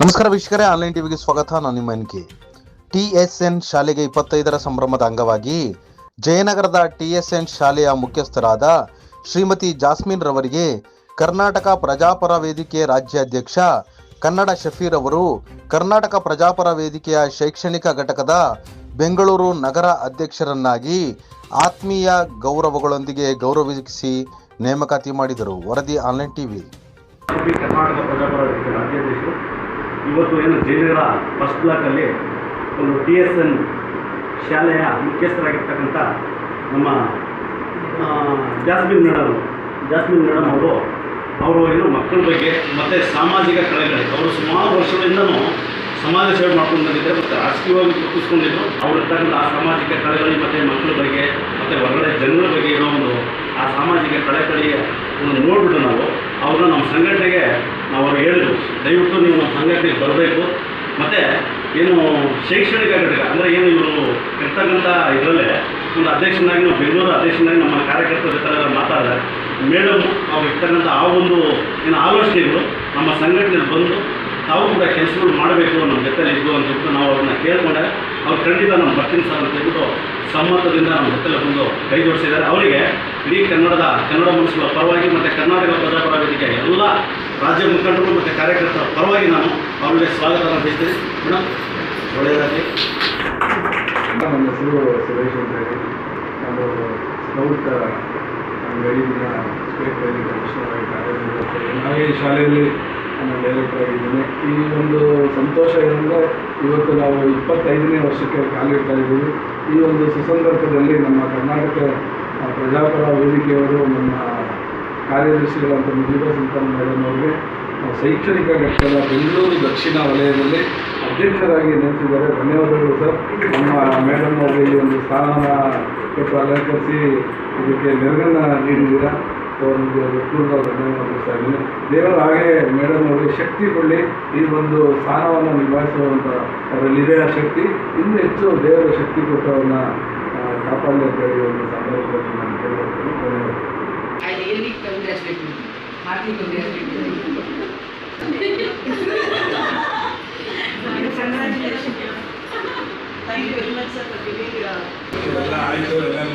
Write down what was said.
ನಮಸ್ಕಾರ ವೀಕ್ಷಕರೇ ಆನ್ಲೈನ್ ಟಿವಿಗೆ ಸ್ವಾಗತ. ನಾನು ನಿಮ್ಮ N K. T S N ಶಾಲೆಗೆ ಇಪ್ಪತ್ತೈದರ ಸಂಭ್ರಮದ ಅಂಗವಾಗಿ ಜಯನಗರದ ಟಿ ಎಸ್ ಎನ್ ಶಾಲೆಯ ಮುಖ್ಯಸ್ಥರಾದ ಶ್ರೀಮತಿ ಜಾಸ್ಮಿನ್ ರವರಿಗೆ ಕರ್ನಾಟಕ ಪ್ರಜಾಪರ ವೇದಿಕೆ ರಾಜ್ಯಾಧ್ಯಕ್ಷ ಕನ್ನಡ ಶಫೀರ್ ಅವರು, ಕರ್ನಾಟಕ ಪ್ರಜಾಪರ ವೇದಿಕೆಯ ಶೈಕ್ಷಣಿಕ ಘಟಕದ ಬೆಂಗಳೂರು ನಗರ ಅಧ್ಯಕ್ಷರನ್ನಾಗಿ ಆತ್ಮೀಯ ಗೌರವಗಳೊಂದಿಗೆ ಗೌರವಿಸಿ ನೇಮಕಾತಿ ಮಾಡಿದರು. ವರದಿ ಆನ್ಲೈನ್ ಟಿವಿ ಪಿ ಕರ್ನಾಟಕ ಪ್ರಜಾಪರ ವೇದಿಕೆ ರಾಜ್ಯಾಧ್ಯಕ್ಷರು ಇವತ್ತು ಏನು ಜಯನಗರ ಫಸ್ಟ್ ಬ್ಲಾಕಲ್ಲಿ ಒಂದು ಟಿ ಎಸ್ ಎನ್ ಶಾಲೆಯ ಮುಖ್ಯಸ್ಥರಾಗಿರ್ತಕ್ಕಂಥ ನಮ್ಮ ಜಾಸ್ಮಿನ್ ಮೇಡಮ್ ಜಾಸ್ಮಿನ್ ಮೇಡಮ್ ಅವರು ಅವರು ಏನು ಮಕ್ಕಳ ಬಗ್ಗೆ ಮತ್ತು ಸಾಮಾಜಿಕ ಕಳೆಗಳಿಗೆ ಅವರು ಸುಮಾರು ವರ್ಷಗಳಿಂದನೂ ಸಮಾಜ ಸೇವೆ ಮಾಡ್ಕೊಂಡು ಬಂದಿದ್ದಾರೆ ಮತ್ತು ರಾಜಕೀಯವಾಗಿ ಗುರುತಿಸ್ಕೊಂಡಿದ್ದರು ಅವರು ಇರ್ತಕ್ಕಂಥ ಆ ಸಾಮಾಜಿಕ ಕಳೆಗಳಿಗೆ ಮತ್ತು ಮಕ್ಕಳ ಬಗ್ಗೆ ಮತ್ತು ಹೊರಗಡೆ ಜನರ ಬಗ್ಗೆ ಇರೋ ಒಂದು ಆ ಸಾಮಾಜಿಕ ಕಳೆಕಳಿಯ ಒಂದು ನೋಡ್ಬಿಟ್ಟು ನಾವು ಅವ್ರನ್ನ ನಮ್ಮ ಸಂಘಟನೆಗೆ ನಾವು ಅವ್ರಿಗೆ ಹೇಳಿದ್ರು, ದಯವಿಟ್ಟು ನೀವು ನಮ್ಮ ಸಂಘಟನೆಗೆ ಬರಬೇಕು. ಮತ್ತು ಏನು ಶೈಕ್ಷಣಿಕ ಘಟಕ, ಅಂದರೆ ಏನು ಇವರು ಇರ್ತಕ್ಕಂಥ ಇದರಲ್ಲೇ ಒಂದು ಅಧ್ಯಕ್ಷನಾಗಿ ನಾವು ಬೆಂಗಳೂರು ಅಧ್ಯಕ್ಷನಾಗಿ ನಮ್ಮ ಕಾರ್ಯಕರ್ತರ ಜೊತೆ ಮಾತಾಡಿದೆ ಮೇಡಮ್ ಅವ್ರು ಇರ್ತಕ್ಕಂಥ ಆ ಒಂದು ಏನು ಆಲೋಚನೆಗಳು ನಮ್ಮ ಸಂಘಟನೆಯಲ್ಲಿ ಬಂದು ತಾವು ಕೂಡ ಕೆಲಸಗಳು ಮಾಡಬೇಕು ನಮ್ಮ ಜೊತೆಲಿ ಇದ್ದು ಅಂತ ಹೇಳ್ಬಿಟ್ಟು ನಾವು ಅವ್ರನ್ನ ಕೇಳ್ಕೊಂಡೆ ಅವ್ರು ಖಂಡಿತ ನಮ್ಮ ಬರ್ತೀನಿ ಸರ್ ಅಂತ ಹೇಳ್ಬಿಟ್ಟು ಸಮ್ಮತದಿಂದ ನಮ್ಮ ಜೊತೆಲಿ ಬಂದು ಕೈ ಜೋಡಿಸಿದ್ದಾರೆ. ಅವರಿಗೆ ಇಡೀ ಕನ್ನಡದ ಕನ್ನಡ ಮನಸ್ಸುಗಳ ಪರವಾಗಿ ಮತ್ತು ಕರ್ನಾಟಕ ಪ್ರಜಾಪರ ಎಲ್ಲ ರಾಜ್ಯ ಮುಖಂಡರು ಮತ್ತು ಕಾರ್ಯಕರ್ತರ ಪರವಾಗಿ ನಾನು ಅವರಿಗೆ ಸ್ವಾಗತ ಬಯಸ್ತೇನೆ ಮೇಡಮ್ ಒಳ್ಳೆಯದಾಗಲಿ. ನನ್ನ ಹೆಸರು ಸುರೇಶ್ ಅಂತ ಹೇಳಿ. ನಾನು ಸ್ಕೌಟ್ ಗೈಡಿನ ಸ್ಟೇಟ್ ಗೈಡಿನ ಕಮಿಷನರ್ ಕಾರ್ಯನಿರ್ವಹಿಸ್ತೇನೆ ಹಾಗೆ ಈ ಶಾಲೆಯಲ್ಲಿ ನನ್ನ ಡೈರೆಕ್ಟರ್ ಆಗಿದ್ದೀನಿ. ಈ ಒಂದು ಸಂತೋಷ ಏನಂದರೆ, ಇವತ್ತು ನಾವು ಇಪ್ಪತ್ತೈದನೇ ವರ್ಷಕ್ಕೆ ಕಾಲಿಡ್ತಾ ಇದ್ದೀವಿ. ಈ ಒಂದು ಸುಸಂದರ್ಭದಲ್ಲಿ ನಮ್ಮ ಕರ್ನಾಟಕ ಪ್ರಜಾಪರ ವೇದಿಕೆಯವರು ನಮ್ಮ ಕಾರ್ಯದರ್ಶಿಗಳಂತ ಮುಜೀಬಾ ಮೇಡಮ್ ಅವರಿಗೆ ಶೈಕ್ಷಣಿಕ ಘಟ್ಟದ ಬೆಂಗಳೂರು ದಕ್ಷಿಣ ವಲಯದಲ್ಲಿ ಅಧ್ಯಕ್ಷರಾಗಿ ನಿಂತಿದ್ದಾರೆ. ಧನ್ಯವಾದಗಳು ಸರ್. ನಮ್ಮ ಮೇಡಮ್ ಅವರಿಗೆ ಈ ಒಂದು ಸ್ಥಾನ ಕೊಟ್ಟು ಅಲಂಕರಿಸಿ ಇದಕ್ಕೆ ನೆರವನ್ನ ನೀಡಿದ್ದೀರಾ? ಸೊ ನಿಮಗೆ ಪೂರ್ವ ಧನ್ಯವಾದ ಸರ್. ದೇವರು ಹಾಗೆ ಮೇಡಮ್ ಅವರಿಗೆ ಶಕ್ತಿ ಕೊಡಲಿ. ಈ ಒಂದು ಸ್ಥಾನವನ್ನು ನಿಭಾಯಿಸುವಂಥ ಅವರಲ್ಲಿದೆ ಆ ಶಕ್ತಿ. ಇನ್ನೂ ಹೆಚ್ಚು ದೇವರ ಶಕ್ತಿ ಕೊಟ್ಟು ಅವ್ರನ್ನ ಕಾಪಾಡಲಿ ಅಂತ ಹೇಳಿ ಒಂದು Thank you very much, sir, for giving. Uh...